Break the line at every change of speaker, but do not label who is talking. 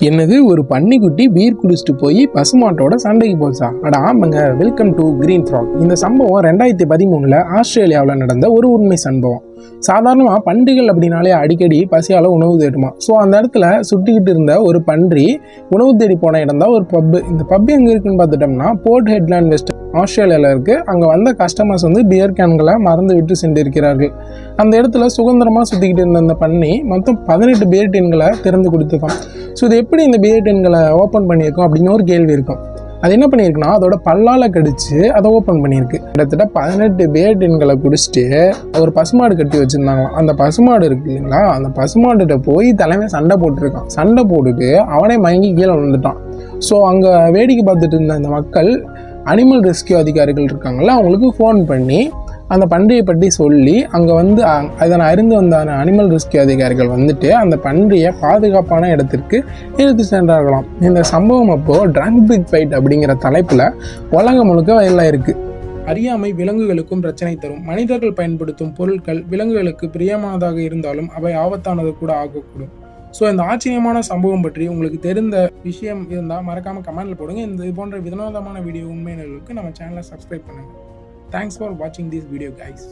என்னது ஒரு பன்னிக்குட்டி பீர் குடிச்சிட்டு போய் பசுமாட்டோட சண்டைக்கு போச்சா? அட ஆமாங்க வெல்கம் டு கிரீன் ஃப்ராக் இந்த சம்பவம் ரெண்டாயிரத்தி பதிமூணில் ஆஸ்திரேலியாவில் நடந்த ஒரு உண்மை சம்பவம். சாதாரணமாக பன்றிகள் அப்படின்னாலே அடிக்கடி பசியால் உணவு தேடுமா? ஸோ அந்த இடத்துல சுட்டிக்கிட்டு இருந்த ஒரு பன்றி உணவு தேடி போன இடம் தான் ஒரு பப்பு இந்த பப்பு எங்கே இருக்குன்னு பார்த்துட்டோம்னா போர்ட் ஹெட்லாண்ட் வெஸ்ட் ஆஸ்திரேலியாவில் இருக்குது அங்கே வந்த கஸ்டமர்ஸ் வந்து பியர் கேன்களை மறந்து விட்டு சென்றிருக்கிறார்கள். அந்த இடத்துல சுதந்திரமாக சுற்றிக்கிட்டு இருந்த அந்த பண்ணி மொத்தம் பதினெட்டு பியர் டின்களை திறந்து கொடுத்துருக்கான் ஸோ இது எப்படி இந்த பியர் டின்களை ஓப்பன் பண்ணியிருக்கோம் அப்படின்னு ஒரு கேள்வி இருக்கும். அது என்ன பண்ணியிருக்குன்னா அதோட பல்லால் கடிச்சு அதை ஓப்பன் பண்ணியிருக்கு. கிட்டத்தட்ட பதினெட்டு பியர் டென்களை குடிச்சிட்டு ஒரு பசுமாடு கட்டி வச்சுருந்தாங்களாம். அந்த பசுமாடு இருக்கு இல்லைங்களா? அந்த பசுமாடுகிட்ட போய் தலைமை சண்டை போட்டிருக்கான். சண்டை போட்டுட்டு அவனே மயங்கி கீழே விழுந்துட்டான். ஸோ அங்கே வேடிக்கை பார்த்துட்டு இருந்த அந்த மக்கள் அனிமல் ரெஸ்கியூ அதிகாரிகள் இருக்காங்கள அவங்களுக்கு ஃபோன் பண்ணி அந்த பன்றியை பற்றி சொல்லி அங்கே வந்து அ- அதனை அறிந்து வந்த அனிமல் ரெஸ்கியூ அதிகாரிகள் வந்துட்டு அந்த பன்றியை பாதுகாப்பான இடத்திற்கு இழுத்து சென்றார்களாம். இந்த சம்பவம் அப்போது ட்ரங்க் பிக் ஃபைட் அப்படிங்கிற தலைப்பில் உலகம் முழுக்க வயலாக இருக்குது அறியாமை விலங்குகளுக்கும் பிரச்சனை தரும். மனிதர்கள் பயன்படுத்தும் பொருட்கள் விலங்குகளுக்கு பிரியமானதாக இருந்தாலும் அவை ஆபத்தானது கூட ஆகக்கூடும். ஸோ இந்த ஆச்சரியமான சம்பவம் பற்றி உங்களுக்கு தெரிந்த விஷயம் இருந்தால் மறக்காமல் கமெண்ட்டில் போடுங்க. இந்த இது போன்ற வினோதமான வீடியோ உண்மையினர்களுக்கு நம்ம சேனலை சப்ஸ்கிரைப் பண்ணுங்கள் தேங்க்ஸ் ஃபார் வாட்சிங் திஸ் வீடியோ கைஸ்